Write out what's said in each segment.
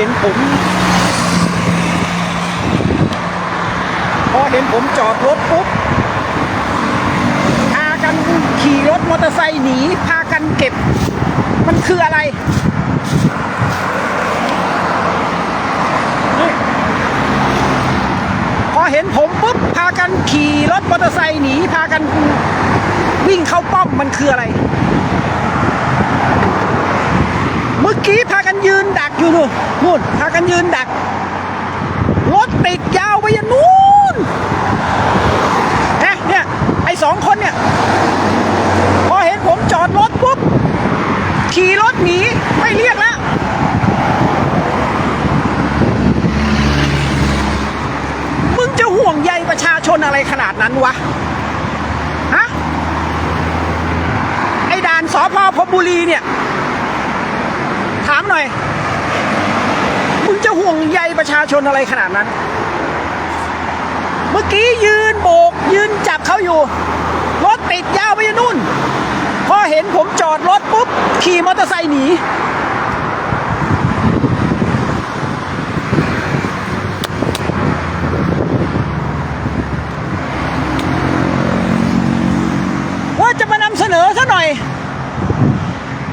ห็นผม พอเห็นผมจอดรถปุ๊บพากันขี่รถมอเตอร์ไซค์หนี พากันเก็บ มันคืออะไรพอเห็นผมปุ๊บพากันขี่รถมอเตอร์ไซค์หนี พากันวิ่งเข้าป้อมมันคืออะไร เมื่อกี้พากัน ยืนดักอยู่นู่นนู่นพากันยืนดัก รถติดยาวไปยันนู่นนะเนี่ยไอ้สองคนเนี่ย พอเห็นผมจอดรถปุ๊บ ขี่รถหนีไม่เรียกแล้วมึงจะห่วงใยประชาชนอะไรขนาดนั้นวะฮะไอ้ด่านสพพบุรีเนี่ย อย มึงจะห่วงใยประชาชนอะไรขนาดนั้น เมื่อกี้ยืนโบก ยืนจับเขาอยู่ รถติดยาวไปยนนู่น พอเห็นผมจอดรถปุ๊บ ขี่มอเตอร์ไซค์หนี ว่าจะมานำเสนอซะหน่อย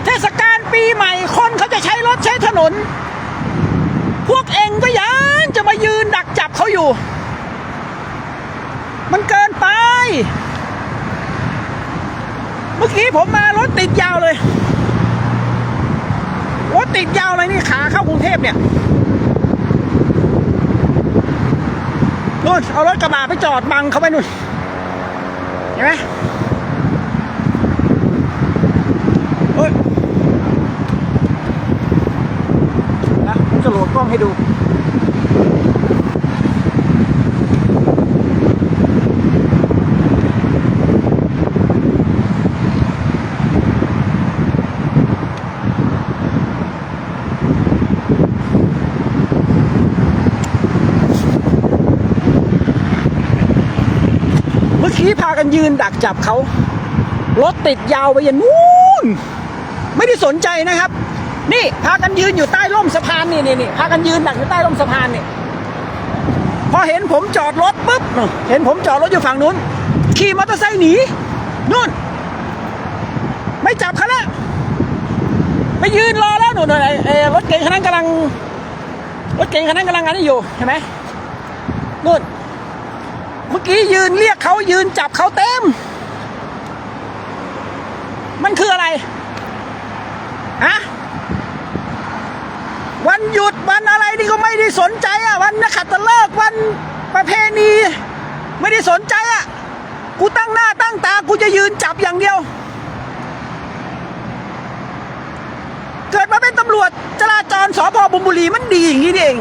เทศกาลปีใหม่คนเขาจะใช้ร ถใช้ถนน พวกเองก็ยังจะมายืนดักจับเขาอยู่ มันเกินไป เมื่อกี้ผมมารถติดยาวเลยรถติดยาวเลยนี่ขาเข้ากรุงเทพเนี่ยนู่นเอารถกระบะไปจอดบังเขาไปนู่นเห็นไหมเฮ้ยนะผมจะโหลดกล้อง ให้ดูเมื่อกี้พากันยืนดักจับเขา รถติดยาวไปยันนู่น ไม่ได้สนใจนะครับ นี่พากันยืนอยู่ใต้ร่มสะพานนี่นี่นี่พากันยืนดักอยู่ใต้ร่มสะพานนี่พอเห็นผมจอดรถปุ๊บเห็นผมจอดรถอยู่ฝั่งนู้น ขี่มอเตอร์ไซค์หนีนู่น ไม่จับเขาล้วไปยืนรอแล้วหนู่นนู่นไอ้ไอ้รถเก๋งคันนั้นกำลังรถเก๋งคันนั้นกำลังงานนี้อยู่เห็นไหมนู่นเมื่อกี้ยืนเรียกเขายืนจับเขาเต็ม มันคืออะไรฮะ วันหยุดวันอะไรนี่ก็ไม่ได้สนใจอะวันนักขัตฤกษ์วันประเพณี ไม่ได้สนใจอะกูตั้งหน้าตั้งตากูจะยืนจับอย่างเดียว เกิดมาเป็นตำรวจจราจรสพบุมบุรีมันดีอย่างนี้เอง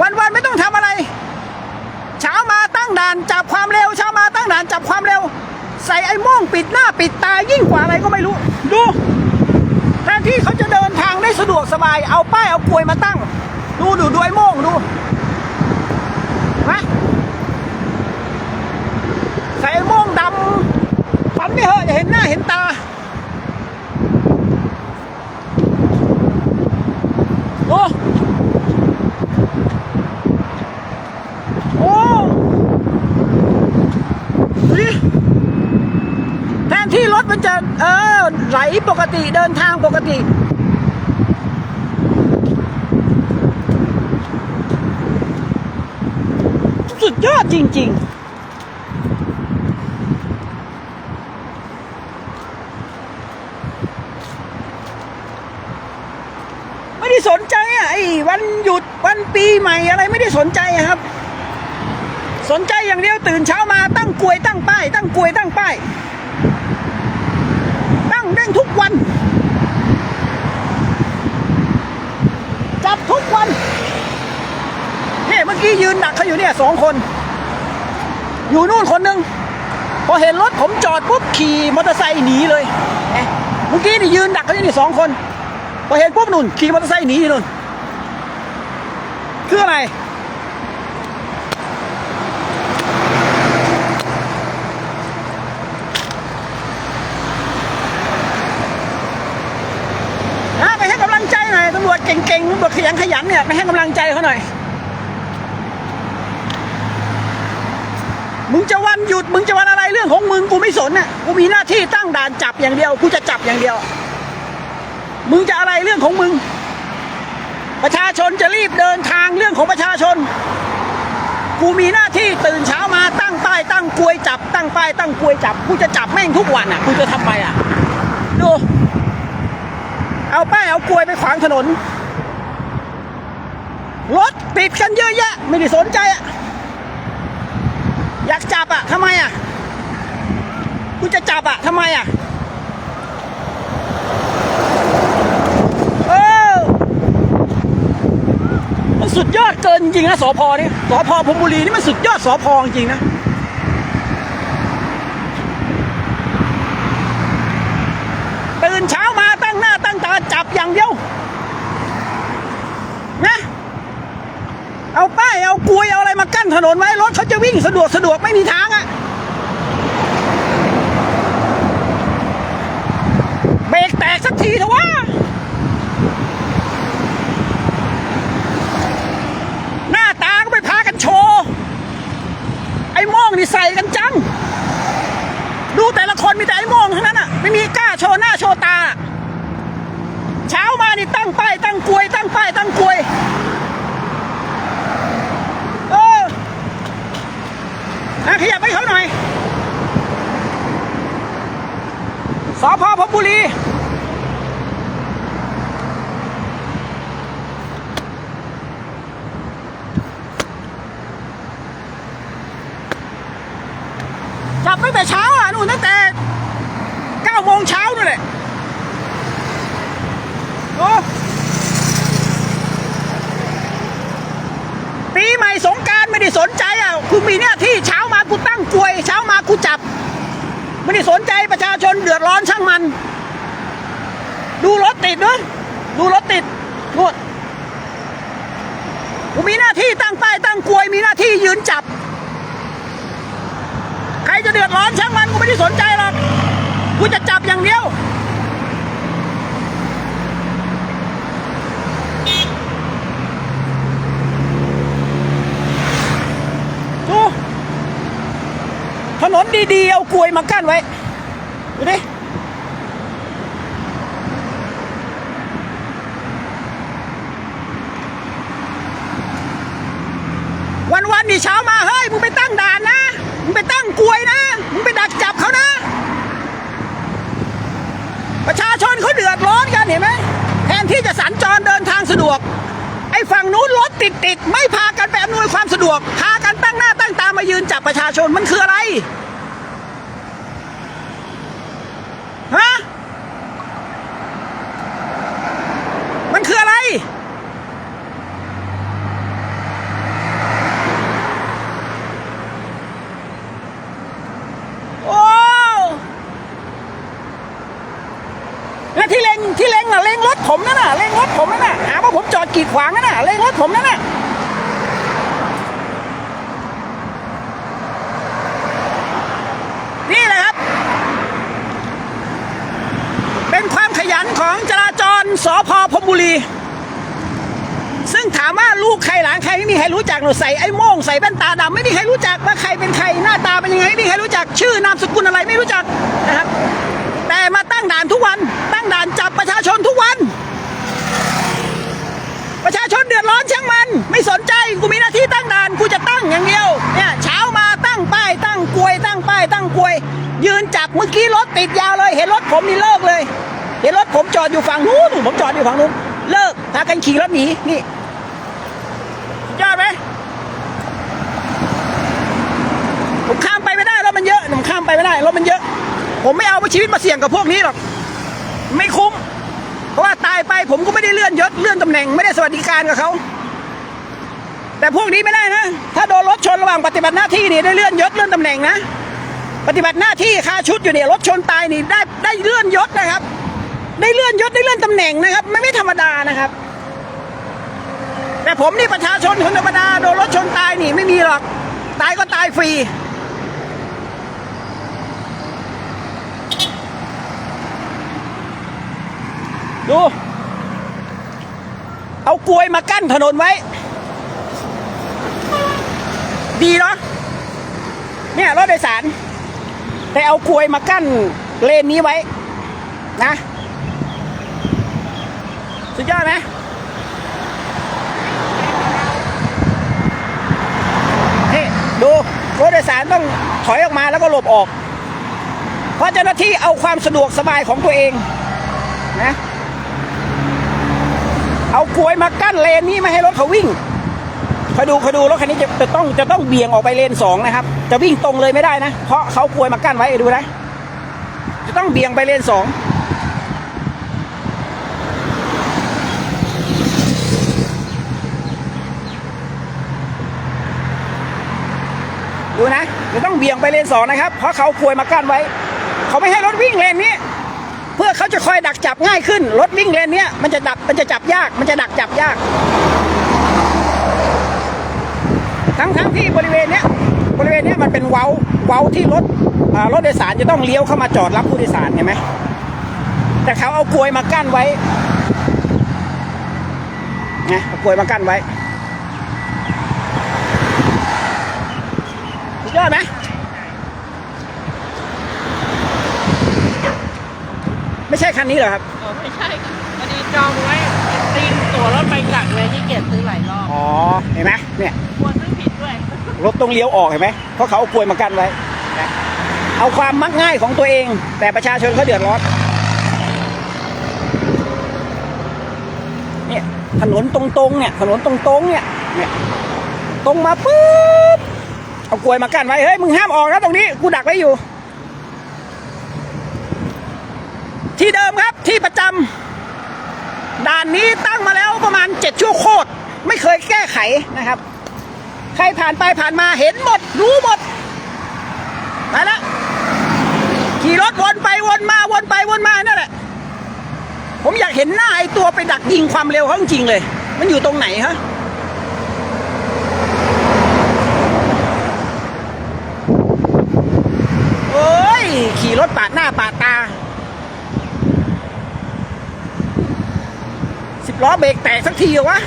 วันๆไม่ต้องทำอะไร เช้ามาตั้งด่านจับความเร็วเช้ามาตั้งด่านจับความเร็ว ใส่ไอ้ม่วงปิดหน้าปิดตายิ่งกว่าอะไรก็ไม่รู้ ดู ทนที่เขาจะเดินทางได้สะดวกสบาย เอาป้ายเอากลวยมาตั้ง ดูดูดูไอ้โม่งดูฮะใส่ไอ้โม่งดำปั๊มไม่เหอะเห็นหน้าเห็นตาโอ้ดูดิแทนที่รถมันจะเออ ไหลปกติเดินทางปกติ สุดยอดจริงๆไม่ได้สนใจอะไอ้วันหยุดวันปีใหม่อะไรไม่ได้สนใจครับ สนใจอย่างเดียวตื่นเช้ามาตั้งกลวยตั้งป้ายตั้งกลวยตั้งป้าย ทุกวัน จับทุกวันเนี่เมื่อกี้ยืนดักเขาอยู่เนี่ยสองคน อยู่นู่นคนหนึ่งพอเห็นรถผมจอดปุ๊บขี่มอเตอร์ไซค์หนีเลยเอ๊ะเมื่อกี้นี่ยืนดักเขาอยู่นี่สองคน พอเห็นปุ๊บนู่นขี่มอเตอร์ไซค์หนีนู่นู่นคืออะไร นะไปให้กำลังใจหน่อยตำรวจ เก่งๆตำรวจขยันเนี่ยไปให้กำลังใจเขาหน่อย มึงจะวันหยุดมึงจะวันอะไรเรื่องของมึงกูไม่สนน่ะกูมีหน้าที่ตั้งด่านจับอย่างเดียวกูจะจับอย่างเดียว มึงจะอะไรเรื่องของมึง ประชาชนจะรีบเดินทางเรื่องของประชาชน กูมีหน้าที่ตื่นเช้ามาตั้งป้ายตั้งกลวยจับ ตั้งป้ายตั้งกลวยจับกูจะจับแม่งทุกวันอะกูจะทำไปอะดูเอาป้ายเอากลวยไปขวางถนน รถติดกันเยอะแยะ ไม่ได้สนใจอะอยากจับอะทำไมอะกูจะจับอะทำไมอะเออมันสุดยอดเกินจริงนะสพนี่สพพรหมบุรีนี่มันสุดยอดสพจริงนะ ตื่นเช้ามาตั้งหน้าตั้งตาจับอย่างเดียว นะ เอาป้ายเอากลวยเอาอะไรมากั้น ถนนไว้รถเขาจะวิ่งสะดวกสะดวกไม่มีทางอะเบรกแตกสักทีเถอะวะหน้าตาก็ไปพากันโชว์ไอ้ม่งนี่ใส่กันจัง ดูแต่ละคนมีแต่ไอ้ม่งทั้งนั้นอะไม่มีกล้าโชว์หน้าโชว์ตา เช้ามานี่ตั้งป้ายตั้งกลวยตั้งป้ายตั้งกลวย เออ อะขยับไปเขาหน่อยสพพบุรี จับตั้งแต่เช้าอะนู่นตั้งแต่9โมงเช้านู่นแหละโอ้ปีใหม่สงกรารไม่ได้สนใจอะกูมีเนี่ยที่เช้ามากูตั้งกลวย เช้ามากูจับ ไม่ได้สนใจประชาชนเดือดร้อนช่างมัน ดูรถติดเนอะดูรถติดนู่นกูมีหน้าที่ตั้งป้ายตั้งกลวย มีหน้าที่ยืนจับ ใครจะเดือดร้อนช่างมันกูไม่ได้สนใจหรอก กู เดียวดูถนนดีๆ เอากลวยมากั้นไว้ ดูดิ วันๆนี่เช้ามา เฮ้ย มึงไปตั้งด่านนะ มึงไปตั้งกลวยนะ มึงไปดักจับเขานะ ประชาชนเขาเดือดร้อนกันเห็นไหมแทนที่จะสัญจรเดินทางสะดวก ไอ้ฝั่งนู้นรถ ติดติดๆไม่พากันไปอำนวยความสะดวก พากันตั้งหน้าตั้งตามายืนจับประชาชนมันคืออะไรฮะมันคืออะไร โอ้แล้วที่เลงที่เลงอะเลงรถผมนั่นน่ะเลงรถผมนั่นน่ะ ผมจอดกีดขวางนั่นน่ะเล็งรถผมนั่นน่ะนี่แหละครับ เป็นความขยันของจราจรสพพรหมบุรี ซึ่งถามว่าลูกใครหลานใครไม่มีใครรู้จักหรอกใส่ไอ้โม่งใส่แว่นตาดำไม่มีใครรู้จักว่าใครเป็นใครหน้าตาเป็นยังไงไม่มีใครรู้จักชื่อนามสกุลอะไรไม่รู้จักนะครับ แต่มาตั้งด่านทุกวัน ตั้งด่านจับประชาชนทุกวัน เดือดร้อนช่างมัน ไม่สนใจกูมีหน้าที่ตั้งด่านกูจะตั้งอย่างเดียวเนี่ยเช้ามาตั้งป้ายตั้งกลวย ตั้งป้ายตั้งกลวย ยืนจับเมื่อกี้รถติดยาวเลย เห็นรถผมนี่เลิกเลย เห็นรถผมจอดอยู่ฝั่งนู้นผมจอดอยู่ฝั่งนู้นเลิกพากันขี่รถหนีนี่ยอดไหมผมข้ามไปไม่ได้รถมันเยอะผมข้ามไปไม่ได้รถมันเยอะ ผมไม่เอาชีวิตมาเสี่ยงกับพวกนี้หรอกไม่คุ้ ไป ผมก็ไม่ได้เลื่อนยศเลื่อนตำแหน่งไม่ได้สวัสดิการกับเขาแต่พวกนี้ไม่ได้นะ ถ้าโดนรถชนระหว่างปฏิบัติหน้าที่นี่ได้เลื่อนยศเลื่อนตำแหน่งนะ ปฏิบัติหน้าที่คาชุดอยู่เนี่ยรถชนตายนี่ได้ได้เลื่อนยศนะครับ ได้เลื่อนยศได้เลื่อนตำแหน่งนะครับ ไม่ไม่ธรรมดานะครับ แต่ผมนี่ประชาชนคนธรรมดาโดนรถชนตายนี่ไม่มีหรอก ตายก็ตายฟรี ดู เอากลวยมากั้นถนนไว้ ดีเนาะเนี่ยรถโดยสาร แต่เอากลวยมากั้นเลนนี้ไว้ นะ สุดยอดไหมนี่ดูรถโดยสารต้องถอยออกมาแล้วก็หลบออก เพราะเจ้าหน้าที่เอาความสะดวกสบายของตัวเอง นะ เอากลวยมากั้นเลนนี้ไม่ให้รถเขาวิ่งคอยดูคอยดูรถคันนี้จะจะต้องจะต้องเบี่ยงออกไปเลนสองนะครับ จะวิ่งตรงเลยไม่ได้นะ เพราะเขากลวยมากั้นไว้ดูนะ จะต้องเบี่ยงไปเลนสองดูนะจะต้องเบี่ยงไปเลนสองนะครับ เพราะเขากลวยมากั้นไว้ เขาไม่ให้รถวิ่งเลนนี้ เขาจะคอยดักจับง่ายขึ้น รถวิ่งเลนเนี้ยมันจะดักมันจะจับยาก มันจะดักจับยาก ทั้งทั้งที่บริเวณเนี้ยบริเวณเนี้ยมันเป็นเว้าเว้าที่รถรถโดยสารจะต้องเลี้ยวเข้ามาจอดรับผู้โดยสารเห็นไหมแต่เขาเอากลวยมากั้นไว้ไงเอากลวยมากั้นไว้สุดยอดไหม ไม่ใช่ คันนี้เหรอครับเออไม่ใช่ค่ะพอดีจองไว้ตีนตั๋วรถไปกลับเลยที่เกียจซื้อหลายรอบอ๋อเห็นไหมเนี่ยกลัวซื้อผิดด้วยรถต้องเลี้ยวออกเห็นไหมเพราะเขาเอากลวยมากั้นไว้นะเอาความมักง่ายของตัวเอง แต่ประชาชนเขาเดือดร้อนเนี่ยถนนตรงๆเนี่ยถนนตรงๆเนี่ยเนี่ยตรงมาปุ๊บเอากลวยมากั้นไว้เฮ้ยมึงห้ามออกนะตรงนี้กูดักไว้อยู่ ที่เดิ มครับที่ประจำด่านนี้ตั้งมาแล้วประมาณเจ็ดชั่วโคตรไม่เคยแก้ไขนะครับ ใครผ่านไปผ่านมาเห็นหมด รู้หมดไปละขี่รถวนไปวนมาวนไปวนมานั่นแหละ ผมอยากเห็นหน้าไอ้ตัวไปดักยิงความเร็วเขาจริงเลย มันอยู่ตรงไหนฮะโอ้ยขี่รถปาดหน้าปาดตา สิบล้อเบรกแตกสักทีเหรอวะ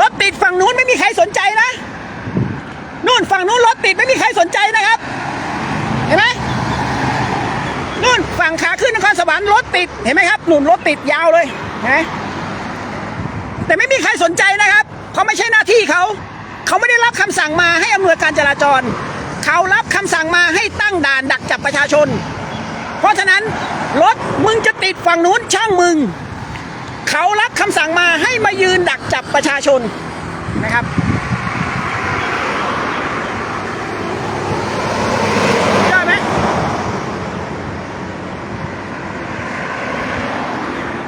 รถติดฝั่งนู้นไม่มีใครสนใจนะนู่นฝั่งนู้นรถติดไม่มีใครสนใจนะครับ เห็นไหมนู่นฝั่งขาขึ้นนครสวรรค์รถติดเห็นไหมครับหนู่นรถติดยาวเลยนไหมแต่ไม่มีใครสนใจนะครับเพราไม่ใช่หน้าที่เขาเขาไม่ได้รับคำสั่งมาให้อำนวยการจราจร เขารับคำสั่งมาให้ตั้งด่านดักจับประชาชน เพราะฉะนั้นรถมึงจะติดฝั่งนู้นช่างมึง เขารับคำสั่งมาให้มายืนดักจับประชาชนนะครับได้ไหม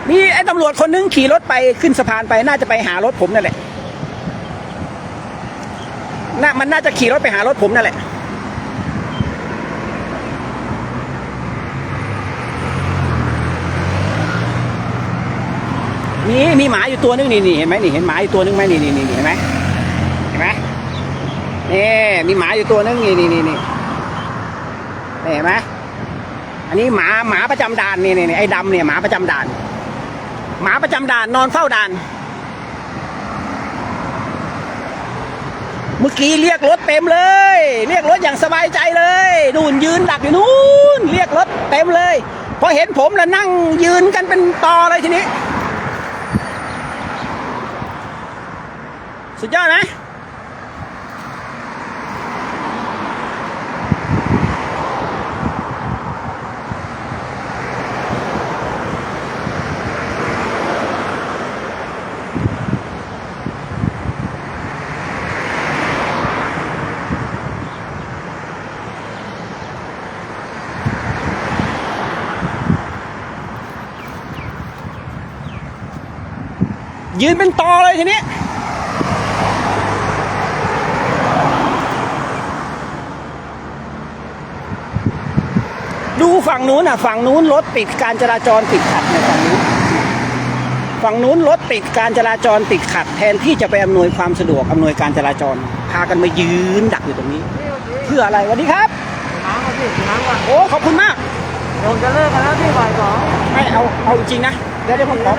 มีไอ้ตำรวจคนนึงขี่รถไปขึ้นสะพานไปน่าจะไปหารถผมนั่นแหละน่ามันน่าจะขี่รถไปหารถผมนั่นแหละ มีมีหมาอยู่ตัวนึงนี่นี่เห็นไหมนี่เห็นหมาอยู่ตัวนึงไหมนี่นี่นี่เห็นไหมเห็นไหมนี่มีหมาอยู่ตัวนึงนี่นี่นี่นี่เห็นไหมอันนี้หมาหมาประจำด่านนี่นี่นี่ไอ้ดำเนี่ยหมาประจำด่าน หมาประจำด่านนอนเฝ้าด่าน เมื่อกี้เรียกรถเต็มเลย เรียกรถอย่างสบายใจเลยนู่นยืนดักอยู่นู่นเรียกรถเต็มเลยพอเห็นผมแล้วนั่งยืนกันเป็นตอเลยทีนี้ สุดยอดไหมยืนเป็นตอเลยทีนี้ ดู ฝั่งนู้นอะฝั่งนู้นรถติดการจราจรติดขัดในฝั่งนู้นฝั่งนู้นรถติดการจราจรติดขัด แทนที่จะไปอำนวยความสะดวกอำนวยการจราจร พากันมายืนดักอยู่ตรงนี้ เพื่ออะไรสวัสดีครับน้ำมาสิน้ำก่อนโอ้ขอบคุณมากเอผมจะเลิกกันแล้วที่บ่ายสองไม่เอาเอาจริงนะเดี๋ยวเดี๋ยวผมขอ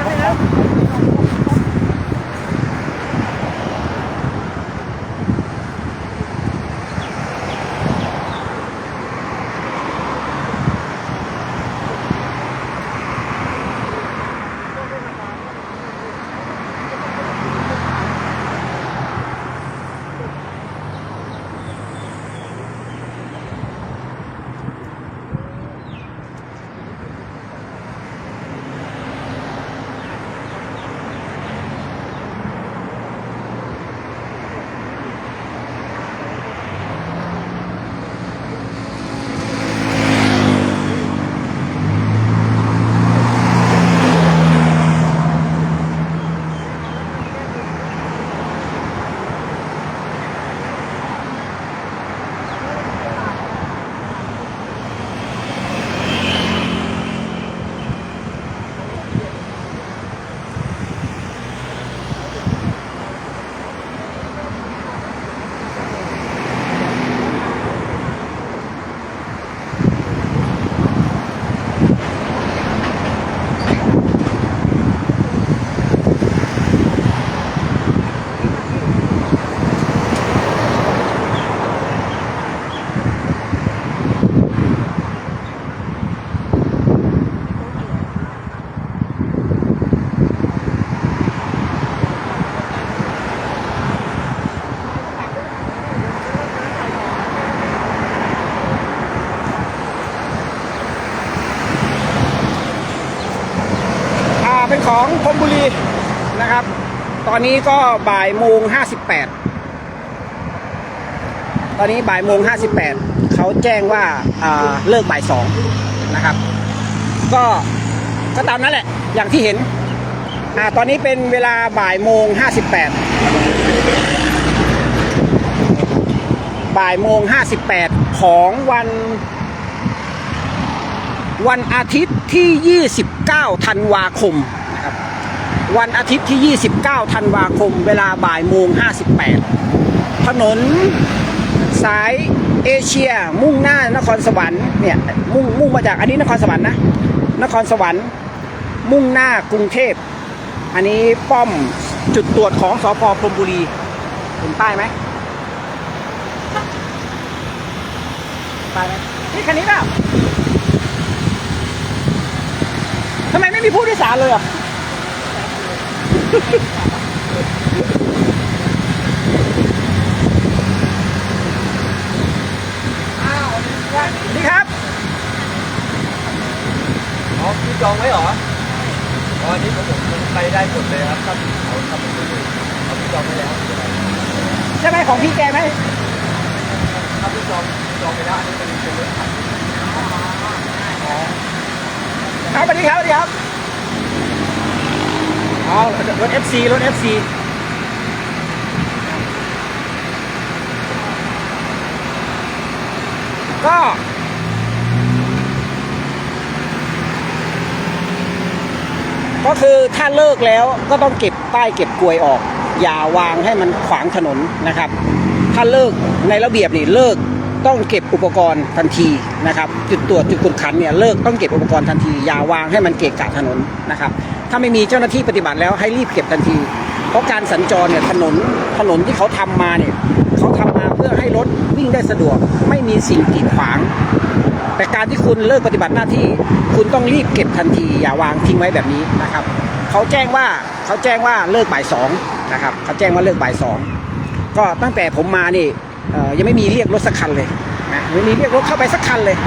ของพมบุรีนะครับ ตอนนี้ก็บ่ายโมงห้าสิบแปดตอนนี้บ่ายโมงห้าสิบแปดเขาแจ้งว่าาเลิกบ่ายสองนะครับ ก็ก็ตามนั้นแหละ อย่างที่เห็นอ่าตอนนี้เป็นเวลาบ่ายโมงห้าสิบแปดบ่ายโมงห้าสิบแปดของวันวันอาทิตย์ที่ 29 ธันวาคม วันอาทิตย์ที่ 29 ธันวาคม เวลาบ่ายโมง 58 ถนนสายเอเชียมุ่งหน้านครสวรรค์เนี่ยมุ่งมุ่งมาจากอันนี้นครสวรรค์นะนครสวรรค์ มุ่งหน้ากรุงเทพ อันนี้ป้อมจุดตรวจของสพพรมบุรีเห็นป้ายไหมป้ายไหมนี่คันนี้เปล่าทำไมไม่มีผู้โดยสารเลยอะ นี่ครับอ๋อพี่จองไว้เหรออ๋ออันนี้ผมผมไปได้หมดเลยครับถ้าเขาทำไม่ได้เขาพี่จองไว้แล้วใช่ไหมของพี่แกไหมถ้าพี่จองจองไปแล้วอันนี้เป็นเป็นรถขับครับสวัสดีครับสวัสดีครับ อ๋อรถ FC รถ FC ก็ ก็คือถ้าเลิกแล้วก็ต้องเก็บป้ายเก็บกลวยออก อย่าวางให้มันขวางถนนนะครับ ถ้าเลิกในระเบียบนี่เลิกต้องเก็บอุปกรณ์ทันทีนะครับ จุดตรวจจุดกดขันเนี่ยเลิกต้องเก็บอุปกรณ์ทันที อย่าวางให้มันเกะกะถนนนะครับ ถ้าไม่มีเจ้าหน้าที่ปฏิบัติแล้วให้รีบเก็บทันที เพราะการสัญจรเนี่ยถนนถนนที่เขาทำมาเนี่ยเขาทำมาเพื่อให้รถวิ่งได้สะดวก ไม่มีสิ่งกีดขวาง แต่การที่คุณเลิกปฏิบัติหน้าที่ คุณต้องรีบเก็บทันที อย่าวางทิ้งไว้แบบนี้นะครับเขาแจ้งว่าเขาแจ้งว่าเลิกบ่ายสองนะครับเขาแจ้งว่าเลิกบ่ายสองก็ตั้งแต่ผมมานี่ยังไม่มีเรียกรถสักคันเลยนะไม่มีเรียกรถเข้าไปสักคันเลย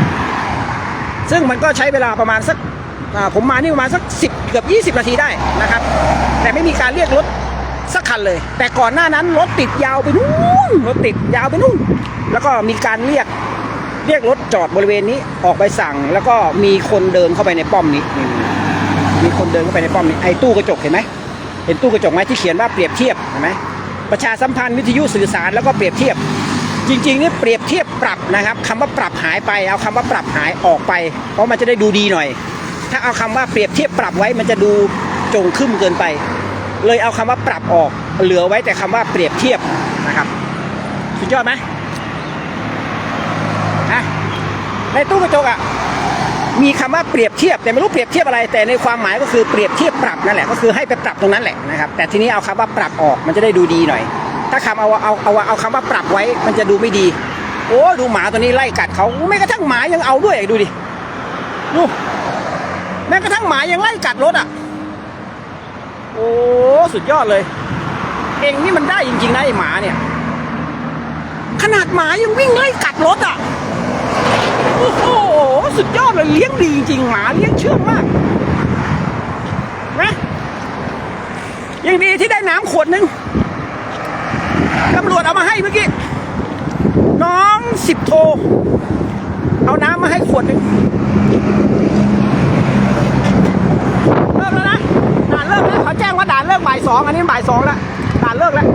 ซึ่งมันก็ใช้เวลาประมาณสัก ผมมานี่ประมาณสักสิบเกือบยี่สิบนาทีได้นะครับ แต่ไม่มีการเรียกรถสักคันเลย แต่ก่อนหน้านั้นรถติดยาวไปนู่นรถติดยาวไปนู่น แล้วก็มีการเรียกเรียกรถจอดบริเวณนี้ออกใบสั่ง แล้วก็มีคนเดินเข้าไปในป้อมนี้ มีคนเดินเข้าไปในป้อมนี้ไอ้ตู้กระจกเห็นไหมเห็นตู้กระจกไหมที่เขียนว่าเปรียบเทียบเห็นไหมประชาสัมพันธ์วิทยุสื่อสารแล้วก็เปรียบเทียบ จริงๆนี่เปรียบเทียบปรับนะครับคำว่าปรับหายไปเอาคำว่าปรับหายออกไป เพราะมันจะได้ดูดีหน่อย ถ้าเอาคำว่าเปรียบเทียบปรับไว้มันจะดูจงขึ้นเกินไป เลยเอาคำว่าปรับออก เหลือไว้แต่คำว่าเปรียบเทียบนะครับ สุดยอดไหมฮะในตู้กระจกอะมีคำว่าเปรียบเทียบแต่ไม่รู้เปรียบเทียบอะไร แต่ในความหมายก็คือเปรียบเทียบปรับนั่นแหละก็คือให้ไปปรับตรงนั้นแหละนะครับแต่ทีนี้เอาคำว่าปรับออกมันจะได้ดูดีหน่อย ถ้าคำเอาเอาเอาเอาคำว่าปรับไว้มันจะดูไม่ดี โอ้ดูหมาตัวนี้ไล่กัดเขาไม่กระทั่งหมายังเอาด้วยดูดิดู แม้กระทั่งหมายังไล่กัดรถอะ โอ้สุดยอดเลย เองนี่มันได้จริงๆนะไอหมาเนี่ย ขนาดหมายังวิ่งไล่กัดรถอะ โอ้โหสุดยอดเลยเลี้ยงดีจริงๆหมาเลี้ยงเชื่องมากนะยังดีที่ได้น้ำขวดนึงตำรวจเอามาให้เมื่อกี้ น้องสิบโท เอาน้ำมาให้ขวดนึงเริ่มแล้วนะ ด่าน เลิกแล้วเขาแจ้งว่าด่านเลิกบ่ายสองอันนี้บ่ายสองแล้วด่านเลิกแล้ว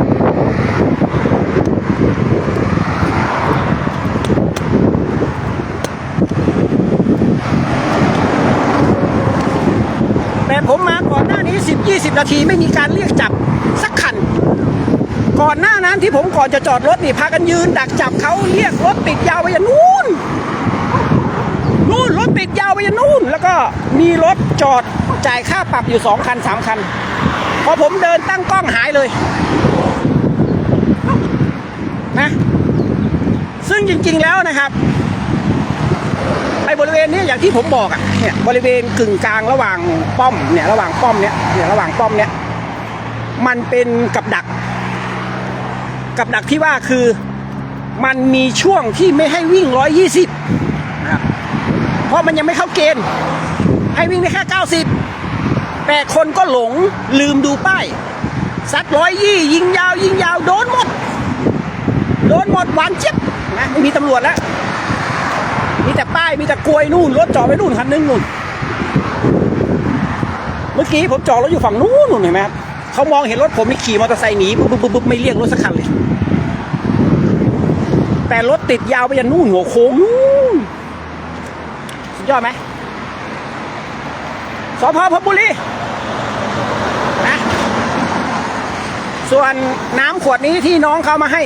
แต่ผมมาก่อนหน้านี้10 20นาทีไม่มีการเรียกจับสักคัน ก่อนหน้านั้นที่ผมก่อนจะจอดรถนี่พากันยืน ดักจับเขาเรียกรถติดยาวไปยันนู่นนู่นรถติดยาวไปยันนู่น แล้วก็มีรถจอด จ่ายค่าปรับอยู่สองคันสามคัน พอผมเดินตั้งกล้องหายเลย นะ ซึ่งจริง ๆแล้วนะครับไอ้บริเวณนี้อย่างที่ผมบอกอะเนี่ยบริเวณกึ่งกลางระหว่างป้อมเนี่ยระหว่างป้อมเนี่ยเนี่ยระหว่างป้อมเนี่ยมันเป็นกับดัก กับดักที่ว่าคือมันมีช่วงที่ไม่ให้วิ่ง 120นะครับเพราะมันยังไม่เข้าเกณฑ์ ให้วิ่งได้แค่ 90 แต่คนก็หลงลืมดูป้ายซัดร้อยยี่ยิงยาว ยิงยาว โดนหมด โดนหมดหวานเจี๊ยบนะมีตำรวจแล้ว มีแต่ป้ายมีแต่กลวยนู่นรถจอดไว้นู่นคันนึงนู่น เมื่อกี้ผมจอดรถอยู่ฝั่งนู้นนู่นเห็นไหมครับเขามองเห็นรถผมนี่ขี่มอเตอร์ไซค์หนีปุ๊บปุ๊บปุ๊บปุ๊บไม่เรียกรถสักคันเลย แต่รถติดยาวไปยันนู่นหัวโค้งนู่นสุดยอดไหม สพพบุรีนะส่วนน้ำขวดนี้ที่น้องเขามาให้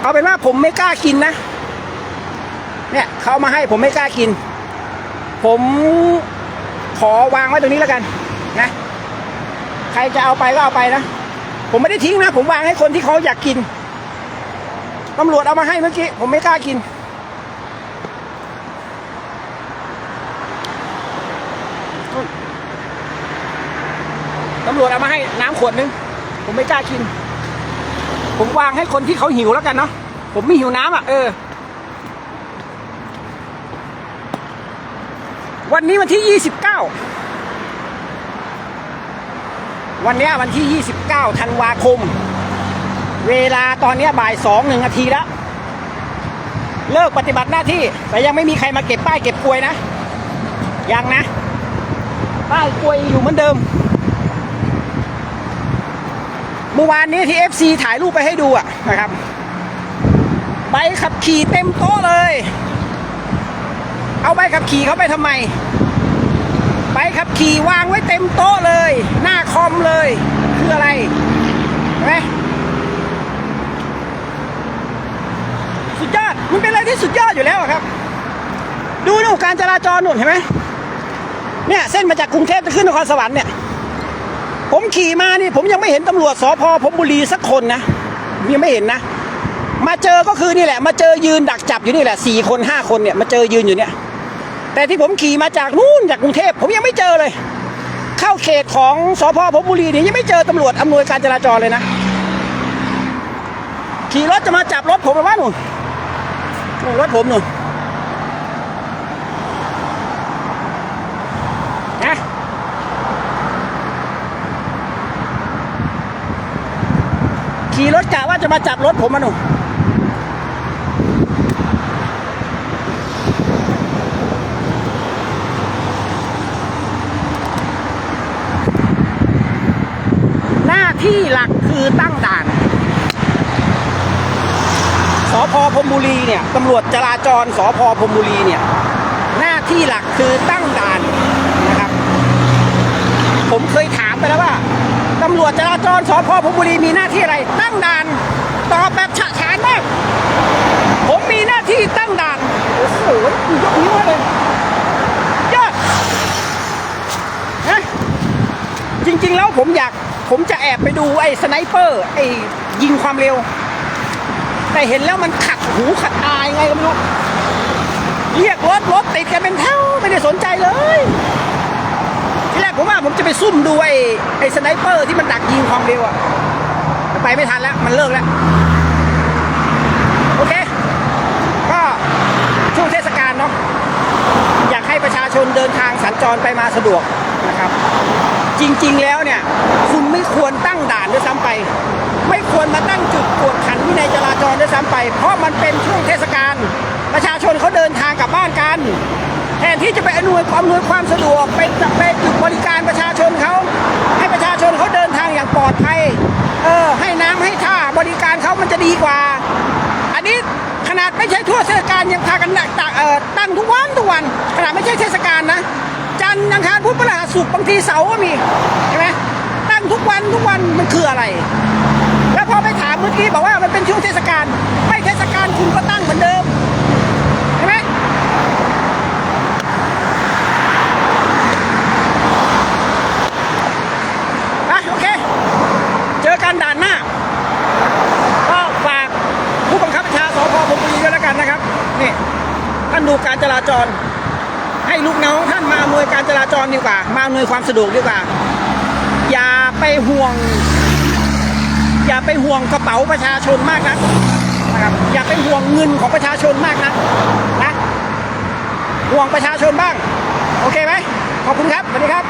เอาเป็นว่าผมไม่กล้ากินนะ เนี่ยเขามาให้ผมไม่กล้ากิน ผมขอวางไว้ตรงนี้แล้วกัน นะ ใครจะเอาไปก็เอาไปนะ ผมไม่ได้ทิ้งนะ ผมวางให้คนที่เขาอยากกินตำรวจเอามาให้เมื่อกี้ ผมไม่กล้ากิน ตำรวจเอามาให้น้ำขวดนึง ผมไม่กล้ากิน ผมวางให้คนที่เขาหิวแล้วกันเนาะ ผมไม่หิวน้ำอะ เออ วันนี้วันที่29วันนี้วันที่29ธันวาคม เวลาตอนนี้บ่ายสองหนึ่งนาทีแล้ว เลิกปฏิบัติหน้าที่ แต่ยังไม่มีใครมาเก็บป้ายเก็บกลวยนะ ยังนะ ป้ายกลวยอยู่เหมือนเดิม เมื่อวานนี้ที่ FC ถ่ายรูปไปให้ดูอะนะครับใบขับขี่เต็มโต๊ะเลย เอาใบขับขี่เขาไปทำไมใบขับขี่วางไว้เต็มโต๊ะเลย หน้าคอมเลยคืออะไรเห็นไหมสุดยอดมันเป็นอะไรที่สุดยอดอยู่แล้วครับ ดูนู่นการจราจรหนู่นเห็นไหมเนี่ยเส้นมาจากกรุงเทพจะขึ้นนครสวรรค์เนี่ย ผมขี่มานี่ผมยังไม่เห็นตำรวจสพพรหมบุรีสักคนนะยังไม่เห็นนะ มาเจอก็คือนี่แหละ มาเจอยืนดักจับอยู่นี่แหละสี่คนห้าคนเนี่ยมาเจอยืนอยู่เนี่ย แต่ที่ผมขี่มาจากนู่นจากกรุงเทพผมยังไม่เจอเลย เข้าเขตของสพพรหมบุรีเนี่ยยังไม่เจอตำรวจอำนวยการจราจรเลยนะ ขี่รถจะมาจับรถผมไปว่าหนูรถผมหนุนนะขี่รถ กะว่าจะมาจับรถผมมาหนุนหน้าที่หลักคือตั้งด่าน สพพรมบุรีเนี่ยตำรวจจราจรสพพรมบุรีเนี่ย หน้าที่หลักคือตั้งด่านนะครับ ผมเคยถามไปแล้วว่า ตำรวจจราจรสพพบุรีมีหน้าที่อะไร ตั้งด่านตอบแบบฉะฉานมาก ผมมีหน้าที่ตั้งด่าน โอ้โหยกนิ้วเลยยอดนะจริง ๆ แล้วผมอยากผมจะแอบไปดูไอ้สไนเปอร์ ไอ้ยิงความเร็ว แต่เห็นแล้วมันขัดหูขัดตายไงก็ไม่รู้ เรียกรถรถติดกันเป็นแถวไม่ได้สนใจเลย ที่แรกผมว่าผมจะไปซุ่มดูไอ้ไอ้สไนเปอร์ที่มันดักยิงความเร็วอะไปไม่ทันแล้ว มันเลิกแล้ว โอเค ก็ช่วงเทศกาลเนาะอยากให้ประชาชนเดินทางสัญจรไปมาสะดวกนะครับ จริงๆแล้วเนี่ย คุณไม่ควรตั้งด่านด้วยซ้ำไป ไม่ควรมาตั้งจุดตรวจขันวินัยจราจรด้วยซ้ำไป เพราะมันเป็นช่วงเทศกาลประชาชนเขาเดินทางกลับบ้านกัน ทนที่จะไปอำนวยความอำนวยความสะดวกไปไปจุดบริการประชาชนเขาให้ประชาชนเขาเดินทางอย่างปลอดภัยเออให้น้ำให้ท่าบริการเขามันจะดีกว่า อันนี้ขนาดไม่ใช่ทั่วเทศกาลยังพากันหนักตเออตั้งทุกวันทุกวัน ขนาดไม่ใช่เทศกาลนะ จันทร์อังคารพุธพฤหัสศุกร์บางทีเสาร์ก็มีใช่ไหมตั้งทุกวันทุกวันมันคืออะไร แล้วพอไปถามเมื่อกี้บอกว่ามันเป็นช่วงเทศกาลไม่เทศกาลคุณก็ตั้งเหมือนเดิมใช่ไหมอะโอเค เจอกันด่านหน้า ก็ฝากผู้บังคับบัญชาสพพรมบุรีด้วยแล้วกัน นี่ท่านดูการจราจร ให้ลูกน้องท่านมาอำนวยการจราจรดีกว่า มาอำนวยความสะดวกดีกว่า อย่าไปห่วง อย่าไปห่วงกระเป๋าประชาชนมากนักนะครับอย่าไปห่วงเงินของประชาชนมากนักนะห่วงประชาชนบ้าง โอเคไหมขอบคุณครับสวัสดีครับ